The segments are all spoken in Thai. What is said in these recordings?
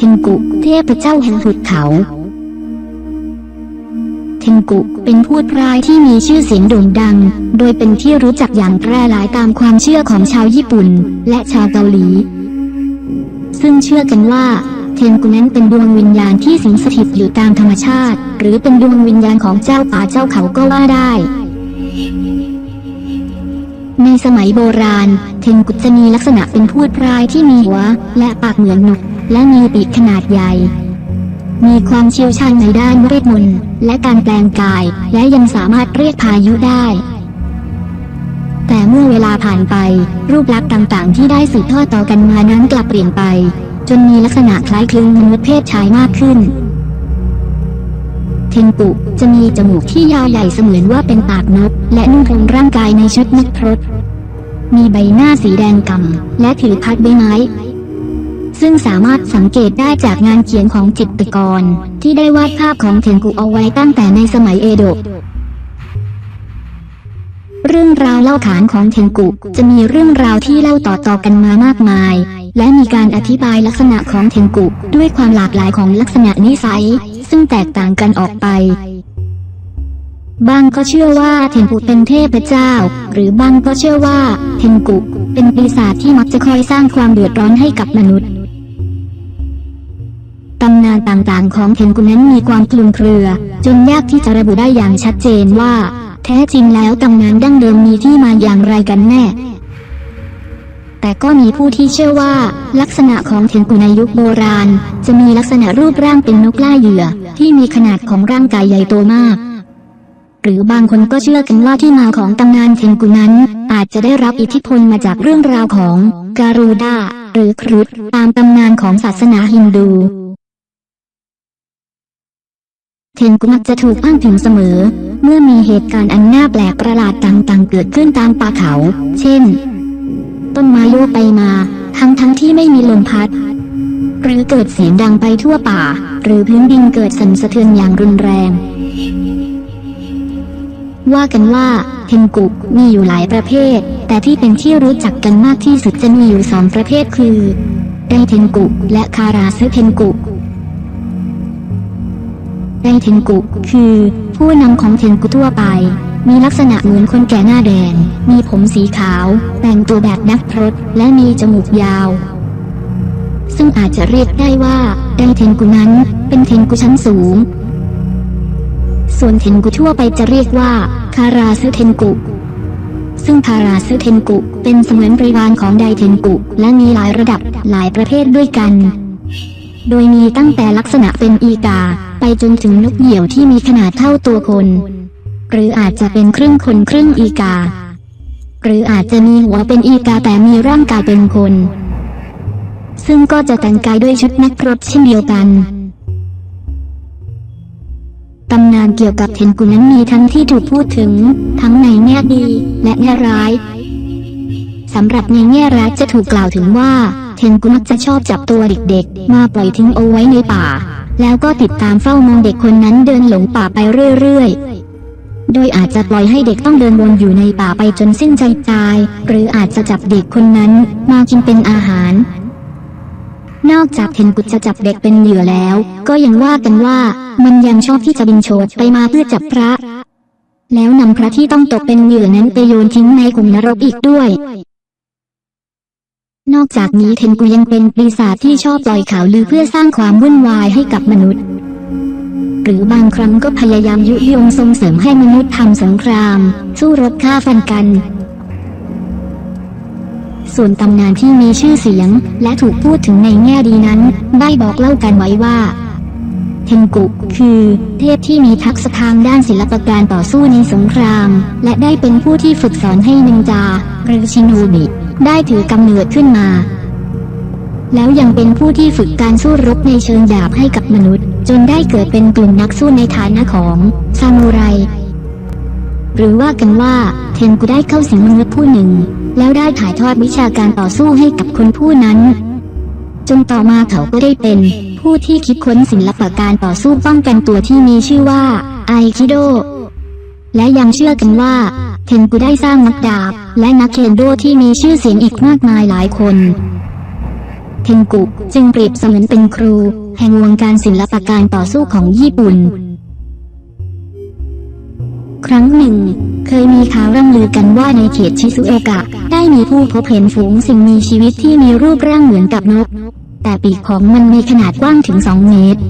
เทนกุ เทพเจ้าแห่งหุบเขา เทนกุเป็นพูดพรายที่มีชื่อเสียงโด่งดัง โดยเป็นที่รู้จักอย่างแพร่หลายตามความเชื่อของชาวญี่ปุ่น และชาวเกาหลี ซึ่งเชื่อกันว่าเทนกุนั้นเป็นดวงวิญญาณที่สิงสถิตอยู่ตามธรรมชาติ หรือเป็นดวงวิญญาณของเจ้าป่าเจ้าเขาก็ว่าได้ ในสมัยโบราณ เทนกุจะมีลักษณะเป็นพูดพรายที่มีหัว และปากเหมือนนก และมีปีกขนาดใหญ่ มีความเชี่ยวชาญในด้านเวทมนต์และการแปลงกาย และยังสามารถเรียกพายุได้ แต่เมื่อเวลาผ่านไป รูปลักษณ์ต่างๆ ที่ได้สืบทอดต่อกันมานั้นกลับเปลี่ยนไป จนมีลักษณะคล้ายคลึงมนุษย์เพศชายมากขึ้นเทนกุจะมีจมูกที่ยาวใหญ่เสมือนว่าเป็นปากนก และนุ่งห่มร่างกายในชุดนักพรตมีใบหน้าสีแดงกำ่ำและถือพัดใบไม้ ซึ่งสามารถสังเกตได้จากงานเขียนของจิตรกร ที่ได้วาดภาพของเทนกุเอาไว้ตั้งแต่ในสมัยเอโดะเรื่องราวเล่าขานของเทนกุ จะมีเรื่องราวที่เล่าต่อๆกันมามากมาย และมีการอธิบายลักษณะของเทนกุ ด้วยความหลากหลายของลักษณะนิสัย ซึ่งแตกต่างกันออกไป บางก็เชื่อว่าเทนกุเป็นเทพเจ้า หรือบางก็เชื่อว่าเทนกุ เป็นปีศาจที่มักจะคอยสร้างความเดือดร้อนให้กับมนุษย์ำนานต่างๆ ของเทนกุนั้นมีความคลุมเครือ จนยากที่จะระบุได้อย่างชัดเจนว่า แท้จริงแล้วตำนานดั้งเดิมมีที่มาอย่างไรกันแน่ แต่ก็มีผู้ที่เชื่อว่า ลักษณะของเทนกุในยุคโบราณ จะมีลักษณะรูปร่างเป็นนกล่าเหยื่อ ที่มีขนาดของร่างกายใหญ่โตมากหรือบางคนก็เชื่อกันว่าที่มาของตำนานเทนกุนั้น อาจจะได้รับอิทธิพลมาจากเรื่องราวของการูดาหรือครุฑตามตำนานของศาสนาฮินดู เทนกุมักจะถูกอ้างถึงเสมอ เมื่อมีเหตุการณ์อันน่าแปลกประหลาดต่างๆ เกิดขึ้นตามป่าเขา เช่น ต้นไม้โยกไปมา ทั้งทั้งๆที่ไม่มีลมพัด หรือเกิดเสียงดังไปทั่วป่า หรือพื้นดินเกิดสั่นสะเทือนอย่างรุนแรง ว่ากันว่าเทนกุมีอยู่หลายประเภท แต่ที่เป็นที่รู้จักกันมากที่สุดจะมีอยู่สองประเภทคือไดเทนกุ และคาราซึเทนกุ ไดเทนกุ คือ ผู้นำของเทนกุทั่วไป มีลักษณะเหมือนคนแก่หน้าแดง มีผมสีขาว แต่งตัวแบบนักพรตและมีจมูกยาว ซึ่งอาจจะเรียกได้ว่าไดเทนกุนั้น เป็นเทนกุชั้นสูง ส่วนเทนกุทั่วไปจะเรียกว่าคาราซึเทนกุซึ่งคาราซึเทนกุ เป็นเสมือนบริวารของไดเทนกุ และมีหลายระดับหลายประเภทด้วยกัน โดยมีตั้งแต่ลักษณะเป็นอีกา ไปจนถึงนกเหยี่ยวที่มีขนาดเท่าตัวคน หรืออาจจะเป็นครึ่งคนครึ่งอีกา หรืออาจจะมีหัวเป็นอีกาแต่มีร่างกายเป็นคน ซึ่งก็จะแต่งกายด้วยชุดนักพรตเช่นเดียวกันตำนานเกี่ยวกับเทนกุนั้นมีทั้งที่ถูกพูดถึง ทั้งในแง่ดีและแง่ร้าย สำหรับในแง่ร้ายจะถูกกล่าวถึงว่า เทนกุมักจะชอบจับตัวเด็กๆ มาปล่อยทิ้งเอาไว้ในป่า แล้วก็ติดตามเฝ้ามองเด็กคนนั้นเดินหลงป่าไปเรื่อยๆ โดยอาจจะปล่อยให้เด็กต้องเดินวนอยู่ในป่าไปจนสิ้นใจตาย หรืออาจจะจับเด็กคนนั้นมากินเป็นอาหาร นอกจากเทนกุจะจับเด็กเป็นเหยื่อแล้ว ก็ยังว่ากันว่ามันยังชอบที่จะบินโฉดไปมาเพื่อจับพระ แล้วนำพระที่ต้องตกเป็นเหยื่อนั้นไปโยนทิ้งในขุมนรกอีกด้วย นอกจากนี้เทนกุยังเป็นปีศาจที่ชอบปล่อยข่าวลือเพื่อสร้างความวุ่นวายให้กับมนุษย์ หรือบางครั้งก็พยายามยุยงส่งเสริมให้มนุษย์ทำสงคราม สู้รบฆ่าฟันกัน ส่วนตำนานที่มีชื่อเสียง และถูกพูดถึงในแง่ดีนั้น ได้บอกเล่ากันไว้ว่าเทนกุคือ เทพที่มีทักษะทางด้านศิลปการต่อสู้ในสงคราม และได้เป็นผู้ที่ฝึกสอนให้นินจาหรือชินโนบิ ได้ถือกำเนิดขึ้นมา แล้วยังเป็นผู้ที่ฝึกการสู้รบในเชิงหยาบให้กับมนุษย์ จนได้เกิดเป็นกลุ่มนักสู้ในฐานะของซามูไร หรือว่ากันว่าเทนกุได้เข้าสิงมนุษย์ผู้หนึ่ง แล้วได้ถ่ายทอดวิชาการต่อสู้ให้กับคนผู้นั้นจนต่อมาเขาก็ได้เป็นผู้ที่คิดค้นศิลปะการต่อสู้ป้องกันตัวที่มีชื่อว่าไอคิโด และยังเชื่อกันว่า เทนกุได้สร้างนักดาบ และนักเคนโดที่มีชื่อเสียงอีกมากมายหลายคน เทนกุจึงเปรียบเสมือนเป็นครู แห่งวงการศิลปการต่อสู้ของญี่ปุ่น ครั้งหนึ่ง เคยมีข่าวร่ำลือกันว่าในเขตชิซุโอกะ ได้มีผู้พบเห็นฝูงสิ่งมีชีวิตที่มีรูปร่างเหมือนกับนก แต่ปีกของมันมีขนาดกว้างถึง2เมตร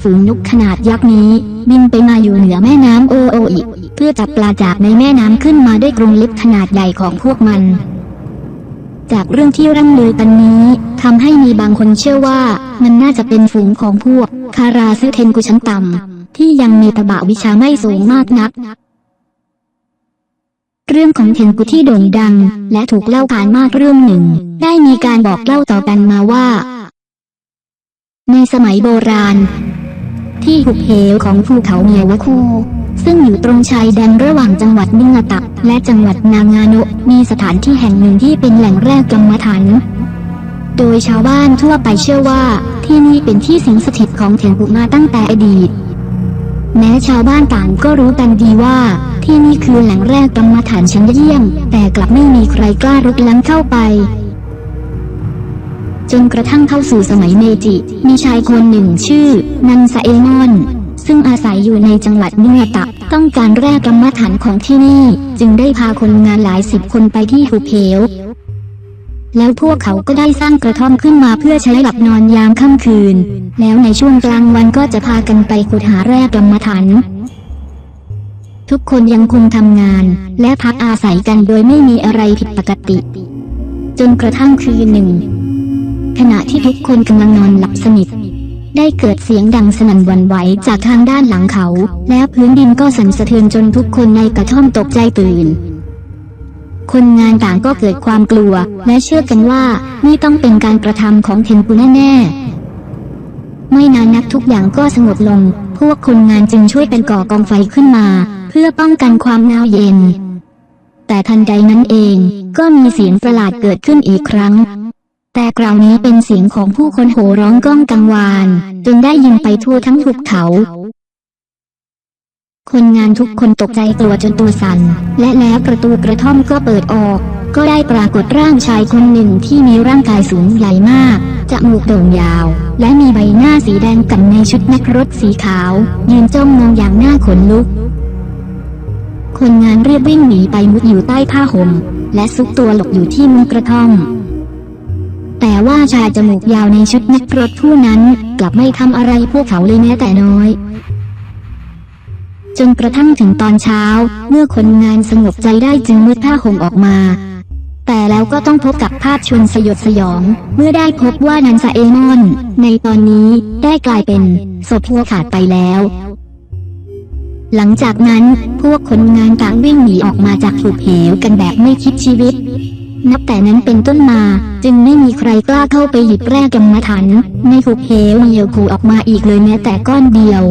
ฝูงนกขนาดยักษ์นี้ บินไปมาอยู่เหนือแม่น้ำโอโออิเพื่อจับปลาจากในแม่น้ำขึ้นมาด้วยกรงเล็บขนาดใหญ่ของพวกมัน จากเรื่องที่ร่ำลือกันนี้ทำให้มีบางคนเชื่อว่า มันน่าจะเป็นฝูงของพวก คาราซึเทนกุชันต่ำที่ยังมีตบะวิชาไม่สูงมากนักเรื่องของเทนกุที่โด่งดัง และถูกเล่าขานมากเรื่องหนึ่ง ได้มีการบอกเล่าต่อกันมาว่า ในสมัยโบราณ ที่หุบเหวของภูเขาเมียวะคู ซึ่งอยู่ตรงชายแดนระหว่างจังหวัดนิงาตะ และจังหวัดนางาโนะมีสถานที่แห่งหนึ่งที่เป็นแหล่งแรกกรรมฐานโดยชาวบ้านทั่วไปเชื่อว่าที่นี่เป็นที่สิงสถิตของเถนกุมาตั้งแต่อดีต แม้ชาวบ้านต่างก็รู้กันดีว่า ที่นี่คือแหล่งแรกกรรมฐานชั้นเยี่ยม แต่กลับไม่มีใครกล้ารุกล้ำเข้าไป จนกระทั่งเข้าสู่สมัยเมจิ มีชายคนหนึ่งชื่อ นันซาเอมอน ซึ่งอาศัยอยู่ในจังหวัดเนือตะ ต้องการแรกกรรมฐานของที่นี่ จึงได้พาคนงานหลายสิบคนไปที่หุบเหวแล้วพวกเขาก็ได้สร้างกระท่อมขึ้นมาเพื่อใช้หลับนอนยามค่ำคืน แล้วในช่วงกลางวันก็จะพากันไปขุดหาแร่กรรมฐานทุกคนยังคงทำงาน และพักอาศัยกันโดยไม่มีอะไรผิดปกติ จนกระทั่งคืนหนึ่ง ขณะที่ทุกคนกำลังนอนหลับสนิท ได้เกิดเสียงดังสนั่นวันไหวจากทางด้านหลังเขา แล้วพื้นดินก็สั่นสะเทือนจนทุกคนในกระท่อมตกใจตื่น คนงานต่างก็เกิดความกลัว และเชื่อกันว่านี่ต้องเป็นการกระทำของเทนกุแน่ๆไม่นานนักทุกอย่างก็สงบลง พวกคนงานจึงช่วยกันก่อกองไฟขึ้นมา เพื่อป้องกันความหนาวเย็นแต่ทันใดนั้นเองก็มีเสียงประหลาดเกิดขึ้นอีกครั้ง แต่คราวนี้เป็นเสียงของผู้คนโห่ร้องก้องกังวานจนได้ยินไปทั่วทั้งหุบเขา คนงานทุกคนตกใจกลัวจนตัวสั่น และแล้วประตูกระท่อมก็เปิดออก ก็ได้ปรากฏร่างชายคนหนึ่งที่มีร่างกายสูงใหญ่มากจมูกโด่งยาว และมีใบหน้าสีแดงก่ำในชุดนักรถสีขาว ยืนจ้องมองอย่างหน้าขนลุก คนงานเรียบวิ่งหนีไปมุดอยู่ใต้ผ้าห่ม และซุกตัวหลบอยู่ที่มุมกระท่อม แต่ว่าชายจมูกยาวในชุดนักรถผู้นั้น กลับไม่ทำอะไรพวกเขาเลยแม้แต่น้อยจนกระทั่งถึงตอนเช้า เมื่อคนงานสงบใจได้จึงมืดผ้าห่มออกมา แต่แล้วก็ต้องพบกับภาพชวนสยดสยอง เมื่อได้พบว่านันซาเอมอน ในตอนนี้ได้กลายเป็นศพหัวขาดไปแล้ว หลังจากนั้นพวกคนงานต่างวิ่งหนีออกมาจากหุบเหวกันแบบไม่คิดชีวิต นับแต่นั้นเป็นต้นมา จึงไม่มีใครกล้าเข้าไปหยิบแร่กรรมฐานในหุบเหวเหี่ยวขูออกมาอีกเลยแม้แต่ก้อนเดียว